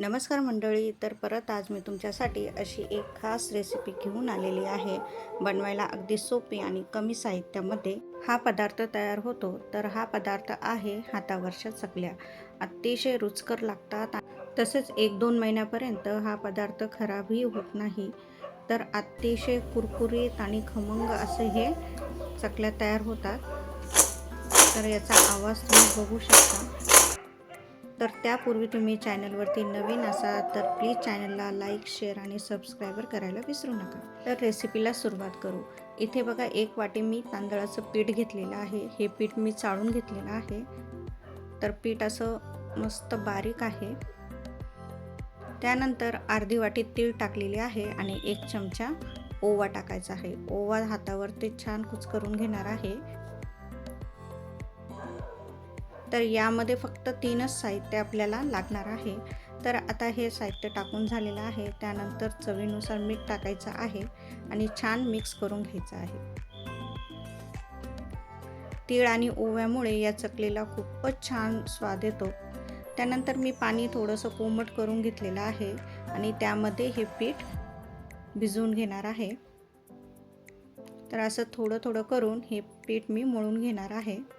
नमस्कार मंडळी तर परत आज मी तुमच्यासाठी अशी एक खास रेसिपी घेऊन आलेली आहे. बनवायला अगदी सोपी आणि कमी साहित्यामध्ये हा पदार्थ तयार होतो. तर हा पदार्थ आहे हातावरच्या चकल्या. अतिशय रुचकर लागतात. तसेच एक दोन महिन्यापर्यंत हा पदार्थ खराबही होत नाही. तर अतिशय कुरकुरीत आणि खमंग असे हे चकल्या तयार होतात. तर याचा आवाज तुम्ही बघू शकता. तर त्यापूर्वी तुम्ही चॅनलवरती नवीन असाल तर प्लीज चॅनलला लाईक शेअर आणि सबस्क्राईबर करायला विसरू नका. तर रेसिपीला सुरुवात करू. इथे बघा एक वाटी मी तांदळाचं पीठ घेतलेलं आहे. हे पीठ मी चाळून घेतलेलं आहे. तर पीठ असं मस्त बारीक आहे. त्यानंतर अर्धी वाटी तीळ टाकलेले आहे आणि एक चमचा ओवा टाकायचा आहे. ओवा हातावरती छान कुच करून घेणार आहे. तर यामध्ये फक्त तीनच साहित्य आपल्याला लागणार आहे. तर आता हे साहित्य टाकून झालेलं आहे. त्यानंतर चवीनुसार मीठ टाकायचं आहे आणि छान मिक्स करून घ्यायचं आहे. तीळ आणि ओव्यामुळे या चकलीला खूपच छान स्वाद येतो. त्यानंतर मी पाणी थोडंसं कोमट करून घेतलेलं आहे आणि त्यामध्ये हे पीठ भिजवून घेणार आहे. तर असं थोडं थोडं करून हे पीठ मी मळून घेणार आहे.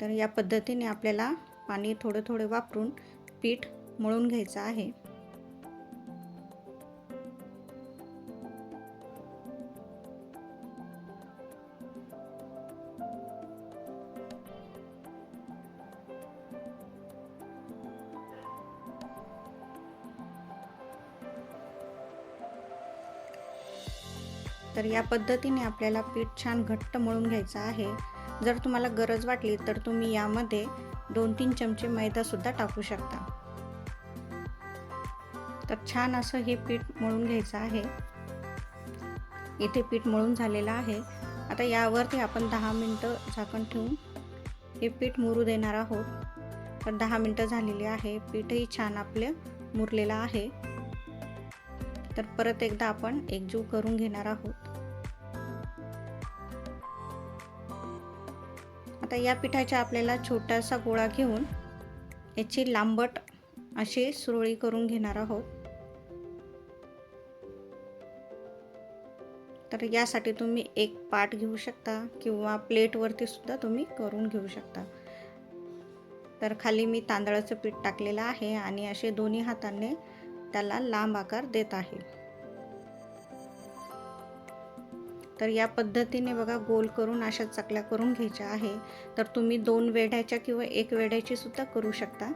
तर या पद्धतीने आपल्याला पाणी थोडं थोडं वापरून पीठ मळून घ्यायचं आहे. तर या पद्धतीने आपल्याला पीठ छान घट्ट मळून घ्यायचं आहे. जर तुम्हाला गरज वाटली तर तुम्ही यामध्ये दोन तीन चमचे मैदासुद्धा टाकू शकता. तर छान असं हे पीठ मळून घ्यायचं आहे. इथे पीठ मळून झालेलं आहे. आता यावरती आपण दहा मिनटं झाकण ठेवून हे पीठ मुरू देणार आहोत. तर दहा मिनटं झालेली आहे. पीठही छान आपलं मुरलेलं आहे. तर परत एकदा आपण एकजीव करून घेणार आहोत. आता या पिठाच्या आपल्याला छोटासा गोळा घेऊन याची लांबट अशी सुरळी करून घेणार आहोत. तर यासाठी तुम्ही एक पाट घेऊ शकता किंवा प्लेटवरती सुद्धा तुम्ही करून घेऊ शकता. तर खाली मी तांदळाचं पीठ टाकलेलं आहे आणि असे दोन्ही हाताने त्याला लांब आकार देत आहे. तर या पद्धतीने बघा गोल करून अशा चकल्या करून घ्यायच्या आहे. तर तुम्ही दोन वेढ्याच्या किंवा एक वेढ्याची सुद्धा करू शकता.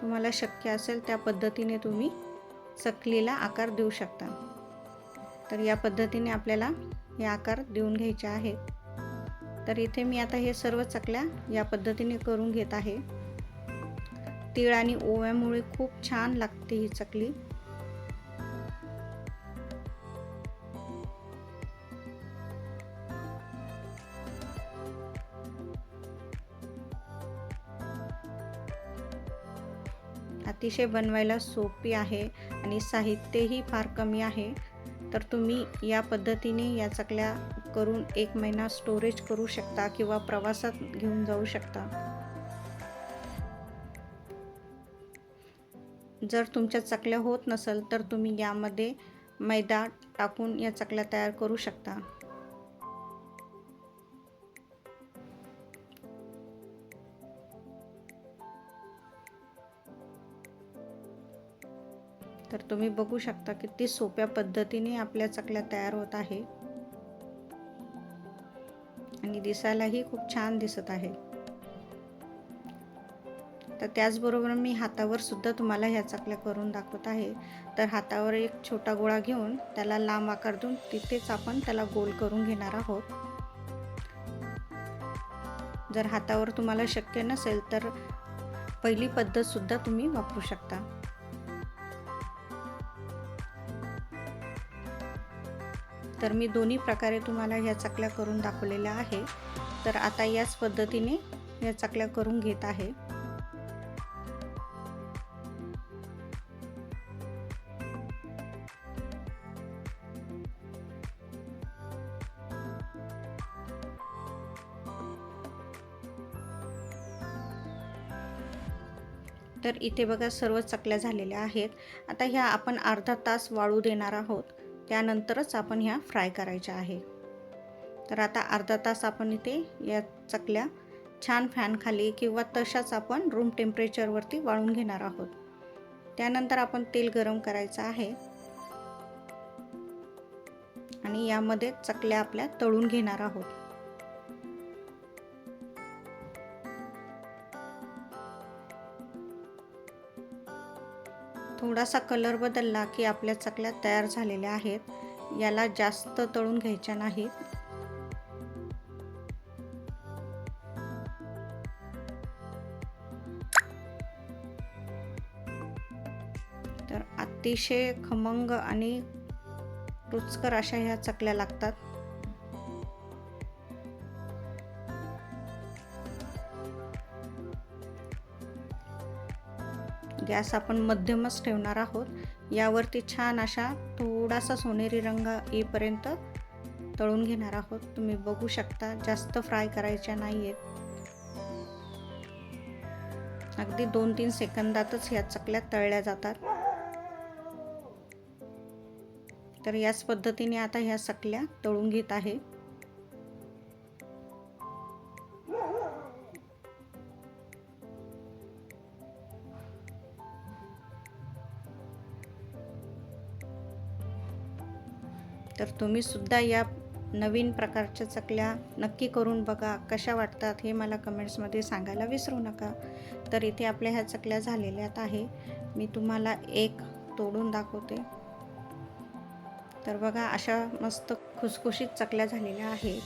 तुम्हाला शक्य असेल त्या पद्धतीने तुम्ही चकलीला आकार देऊ शकता. तर या पद्धतीने आपल्याला हे आकार देऊन घ्यायचे आहेत तर इथे मी आता हे सर्व चकल्या या पद्धतीने करून घेत आहे. तीळ आणि ओव्यामुळे खूप छान लागते ही चकली. अतिशय बनवायला सोपी आहे आणि साहित्यही फार कमी आहे. तर तुम्ही या पद्धतीने या चकल्या करून एक महिना स्टोरेज करू शकता किंवा प्रवासात घेऊन जाऊ शकता. जर तुमच्या चकल्या होत नसेल तर तुम्ही यामध्ये मैदा टाकून या चकल्या तयार करू शकता. तर तुम्ही बघू शकता किती सोप्या पद्धतीने आपल्या चकल्या तयार होत आहे. आणि दिसायलाही खूप छान दिसत आहे. तर त्याचबरोबर मी हातावर सुद्धा तुम्हाला ह्या चकल्या करून दाखवत आहे. तर हातावर एक छोटा गोळा घेऊन त्याला लांब आकार देऊन तिथेच आपण त्याला गोल करून घेणार आहोत. जर हातावर तुम्हाला शक्य नसेल तर पहिली पद्धत सुद्धा तुम्ही वापरू शकता. तर मी दोन्ही प्रकारे तुम्हाला ह्या चकल्या करून दाखवलेल्या आहे. तर आता याच पद्धतीने या चकल्या करून घेत आहे. तर इथे बघा सर्व चकल्या झालेल्या आहेत. आता ह्या आपण अर्धा तास वाळू देणार आहोत. त्यानंतरच आपण ह्या फ्राय करायच्या आहे. तर आता अर्धा तास आपण इथे या चकल्या छान फॅनखाली किंवा तशाच आपण रूम टेम्परेचरवरती वाळून घेणार आहोत. त्यानंतर आपण तेल गरम करायचं आहे. आणि यामध्ये चकल्या आपल्या तळून घेणार आहोत. थोडासा कलर बदलला की आपल्या चकल्या तयार झालेल्या आहेत. याला जास्त तळून घ्यायच्या नाहीत. तर अतिशय खमंग आणि रुचकर अशा ह्या चकल्या लागतात. गॅस आपण मध्यमच ठेवणार आहोत. यावरती छान अशा थोडासा सोनेरी रंग येईपर्यंत तळून घेणार आहोत. तुम्ही बघू शकता जास्त फ्राय करायच्या नाही आहेत अगदी दोन तीन सेकंदातच ह्या चकल्या तळल्या जातात. तर याच पद्धतीने आता ह्या चकल्या तळून घेत आहे. तर तुम्ही सुद्धा या नवीन प्रकारच्या चकल्या नक्की करून बघा कशा वाटतात हे मला कमेंट्समध्ये सांगायला विसरू नका. तर इथे आपल्या ह्या चकल्या झालेल्यात आहे. मी तुम्हाला एक तोडून दाखवते. तर बघा अशा मस्त खुसखुशीत चकल्या झालेल्या आहेत.